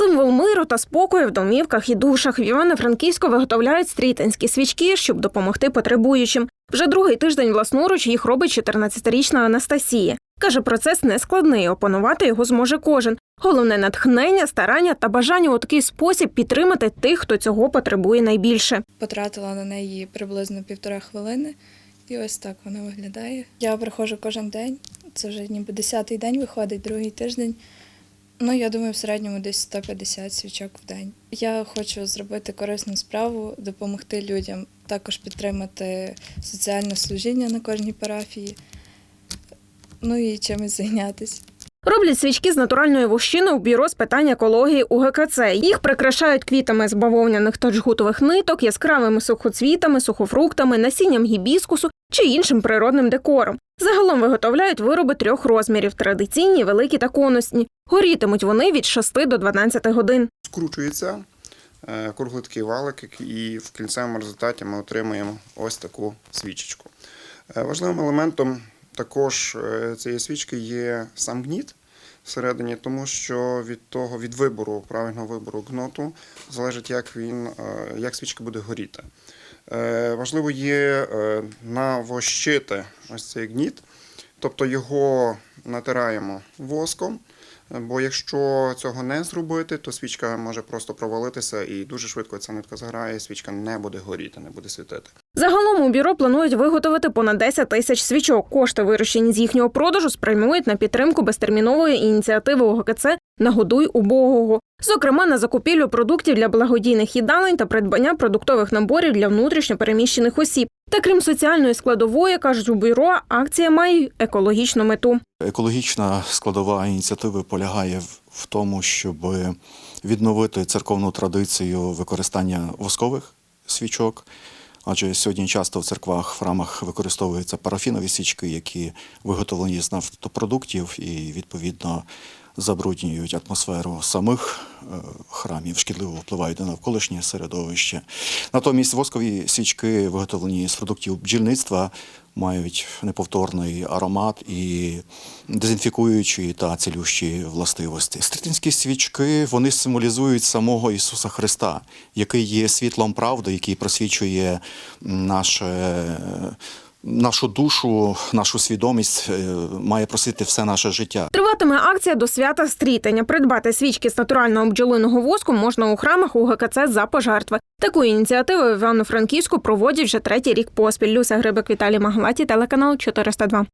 Символ миру та спокою в домівках і душах в Івано-Франківську виготовляють стрітинські свічки, щоб допомогти потребуючим. Вже другий тиждень власноруч їх робить 14-річна Анастасія. Каже, процес нескладний, опанувати його зможе кожен. Головне натхнення, старання та бажання у такий спосіб підтримати тих, хто цього потребує найбільше. Потратила на неї приблизно півтора хвилини, і ось так вона виглядає. Я приходжу кожен день, це вже ніби десятий день виходить, другий тиждень. Ну, я думаю, в середньому десь 150 свічок в день. Я хочу зробити корисну справу, допомогти людям, також підтримати соціальне служіння на кожній парафії, ну і чимось зайнятися. Роблять свічки з натуральної вощини у бюро з питань екології УГКЦ. Їх прикрашають квітами з бавовняних та джгутових ниток, яскравими сухоцвітами, сухофруктами, насінням гібіскусу чи іншим природним декором. Загалом виготовляють вироби трьох розмірів: традиційні, великі та конусні. Горітимуть вони від 6 до 12 годин. скручується е, круглий валик, і в кінцевому результаті ми отримуємо ось таку свічечку. Е, Важливим елементом також е, цієї свічки є сам гніт всередині, тому що від того, від вибору, правильного вибору гноту, залежить, як він, як свічка буде горіти. Важливо є навощити ось цей гніт, тобто його натираємо воском. Бо якщо цього не зробити, то свічка може просто провалитися і дуже швидко ця нитка згорає, свічка не буде горіти, не буде світити. Загалом у бюро планують виготовити понад 10 тисяч свічок. Кошти, вирощені з їхнього продажу, спрямують на підтримку безтермінової ініціативи ОГКЦ Нагодуй убогого. Зокрема, на закупівлю продуктів для благодійних їдалень та придбання продуктових наборів для внутрішньо переміщених осіб. Та крім соціальної складової, кажуть у бюро, акція має екологічну мету. Екологічна складова ініціативи полягає в тому, щоб відновити церковну традицію використання воскових свічок. Адже сьогодні часто в церквах, в храмах використовуються парафінові свічки, які виготовлені з нафтопродуктів і відповідно забруднюють атмосферу самих е, храмів, шкідливо впливають на навколишнє середовище. Натомість воскові свічки, виготовлені з продуктів бджільництва, мають неповторний аромат і дезінфікуючі та цілющі властивості. Стрітинські свічки вони символізують самого Ісуса Христа, який є світлом правди, який просвічує наше. Нашу душу, нашу свідомість е, має просити все наше життя. Триватиме акція до свята стрітення. Придбати свічки з натурального бджолиного воску можна у храмах у ГКЦ за пожертви. Таку ініціативу Івано-Франківську проводять вже третій рік поспіль. Люся Грибик, Віталій Маглаті, телеканал 402.